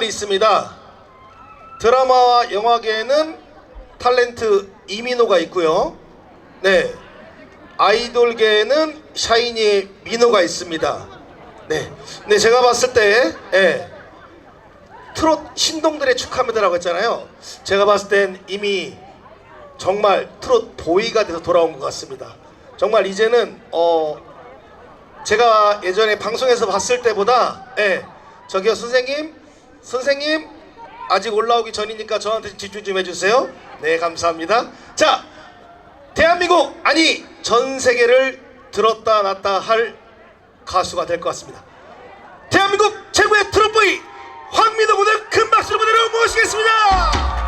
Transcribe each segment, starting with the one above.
말이 있습니다. 드라마와 영화계에는 탤런트 이민호가 있고요. 네, 아이돌계에는 샤이니 민호가 있습니다. 네, 네 제가 봤을 때, 예, 트롯 신동들의 축하합니다라고 했잖아요. 제가 봤을 땐 이미 정말 트롯 보이가 돼서 돌아온 것 같습니다. 정말 이제는 어 제가 예전에 방송에서 봤을 때보다 예 저기요 선생님 선생님 아직 올라오기 전이니까 저한테 집중 좀 해주세요. 네 감사합니다. 자 대한민국 아니 전 세계를 들었다 놨다 할 가수가 될 것 같습니다. 대한민국 최고의 트롯보이 황민호 군을 큰 박수로 무대로 모시겠습니다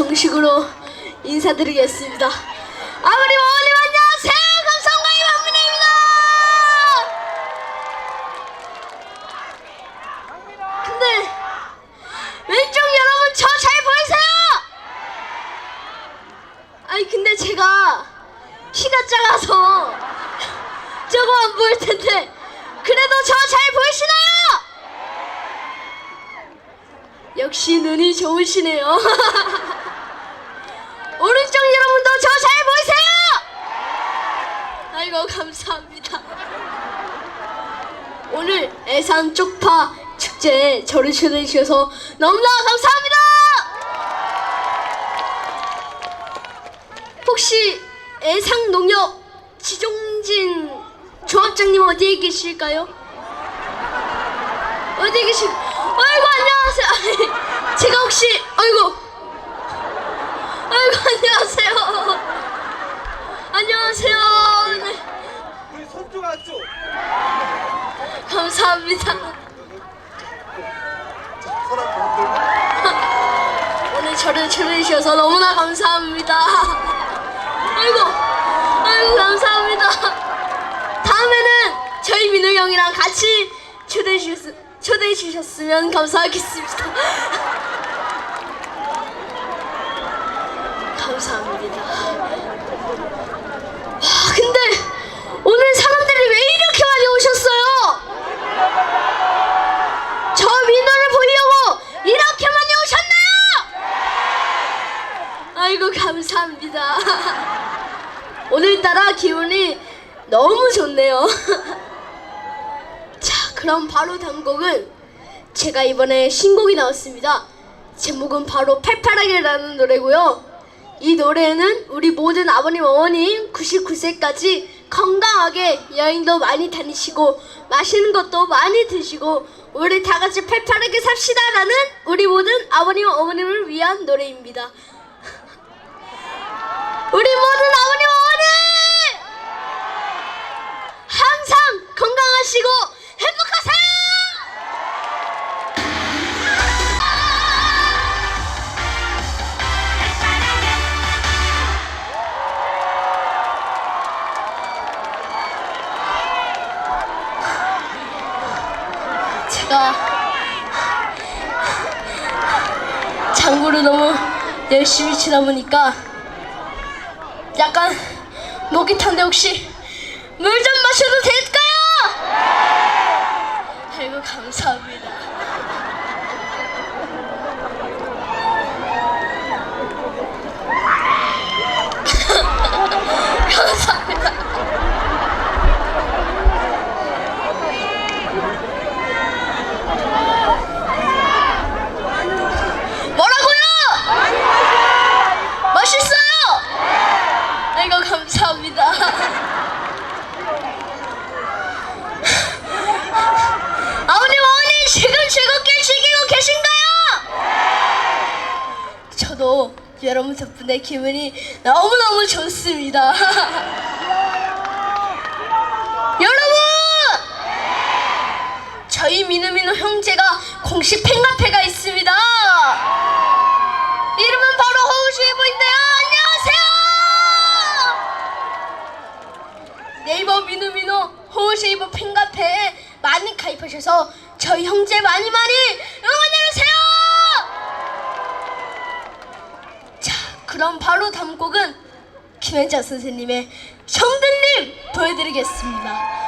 정식으로 인사드리겠습니다. 아버님, 어머님 안녕하세요. 감성가의 박민혜입니다. 근데 왼쪽 여러분 저 잘 보이세요? 아니 근데 제가 키가 작아서 저거 안 보일 텐데 그래도 저 잘 보이시나요? 역시 눈이 좋으시네요. 오른쪽 여러분도 저 잘 보이세요? 아이고 감사합니다. 오늘 애산 쪽파 축제에 저를 초대해 주셔서 너무나 감사합니다. 혹시 애상 농협 지종진 조합장님 어디에 계실까요? 어디 계실? 아이고 안녕하세요. 아이, 제가 혹시 아이고 아이고 안녕하세요. 안녕하세요. 네, 우리 손좀 안죠 감사합니다. 오늘 저를 초대해 주셔서 너무나 감사합니다. 아이고 아이고 감사합니다. 다음에는 민우 형이랑 같이 초대해 주셨 초대해 주셨으면 감사하겠습니다. 감사합니다. 와, 근데 오늘 사람들이 왜 이렇게 많이 오셨어요? 저 민호를 보려고 이렇게 많이 오셨나요? 아이고 감사합니다. 오늘따라 기분이 너무 좋네요. 자, 그럼 바로 다음 곡은 제가 이번에 신곡이 나왔습니다. 제목은 바로 팔팔하게라는 노래고요. 이 노래는 우리 모든 아버님 어머님 99세까지 건강하게 여행도 많이 다니시고 맛있는 것도 많이 드시고 우리 다 같이 팔팔하게 삽시다라는 우리 모든 아버님 어머님을 위한 노래입니다. 우리 모든 제가 장구를 너무 열심히 치다 보니까 약간 목이 탄데 혹시 물 좀 마셔도 될까요? 아이고 감사합니다. 감사합니다. 뭐라고요? 저도 여러분 덕분에 기분이 너무너무 좋습니다. 여러분! 저희 미누미누 형제가 공식 팬카페가 있습니다. 이름은 바로 허우쉐이버인데요. 안녕하세요! 네이버 미누미누 허우쉐이버 팬카페에 많이 가입하셔서 저희 형제 많이 많이 응원해주세요! 자, 그럼 바로 다음 곡은 김현자 선생님의 형들님 보여드리겠습니다.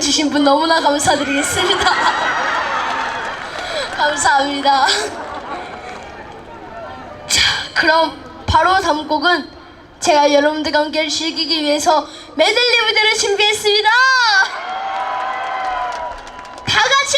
주신 분 너무나 감사드리겠습니다. 감사합니다. 자, 그럼 바로 다음 곡은 제가 여러분들과 함께 즐기기 위해서 메들리 무대를 준비했습니다. 다 같이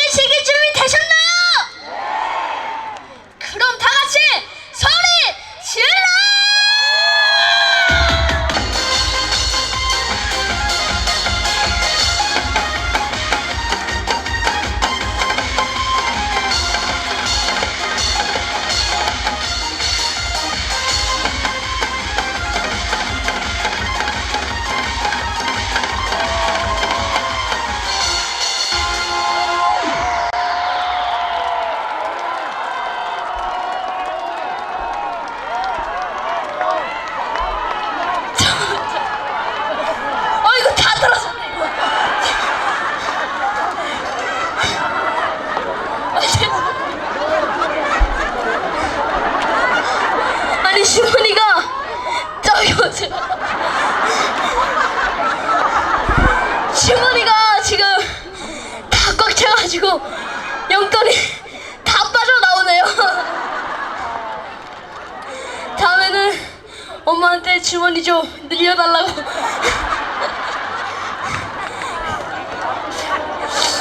머니 좀 늘려달라고.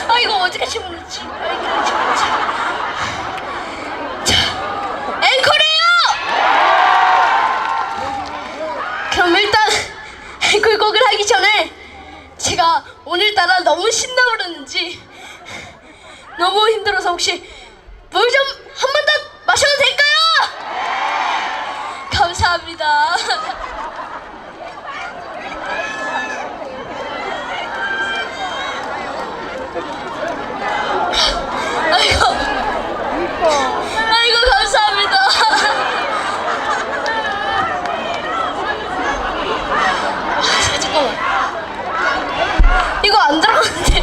아 이거 주문했지? 아, 주문했지? 자, 앵콜이에요. 그럼 일단 앵콜곡을 하기 전에 제가 오늘따라 너무 신나 부르는지 너무 힘들어서 혹시 물 좀 한 번 더 마셔도 될까요? 감사합니다. 아이고, 아이고 감사합니다. 아, 잠깐만. 이거 안 들어가는데.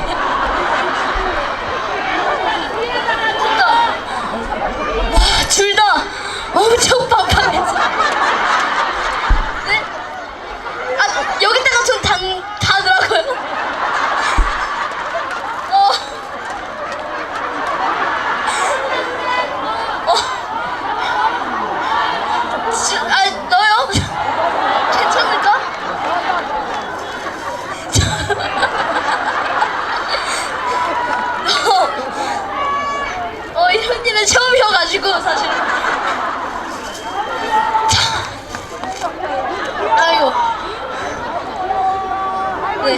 됐다. 와, 둘 다 엄청 빡빡해서. 네? 아, 여기다가 좀 단, 다더라고요. 어. 지- 아, 너요? 괜찮을까? 어, 어, 이런 일은 처음이어가지고 사실. 아이고. 네.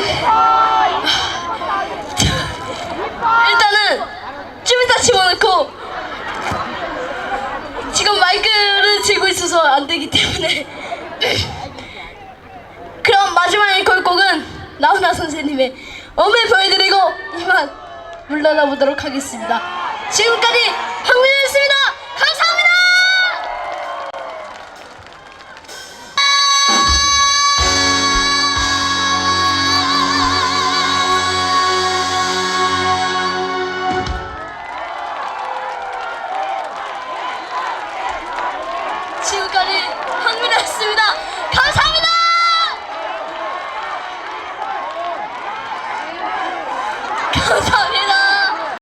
일단은 좀 이따 집어넣고 지금 마이크를 들고 있어서 안 되기 때문에 그럼 마지막 앵콜 곡은 나훈아 선생님의 엄을 보여드리고 이만 물러나 보도록 하겠습니다. 지금까지 황우였습니다.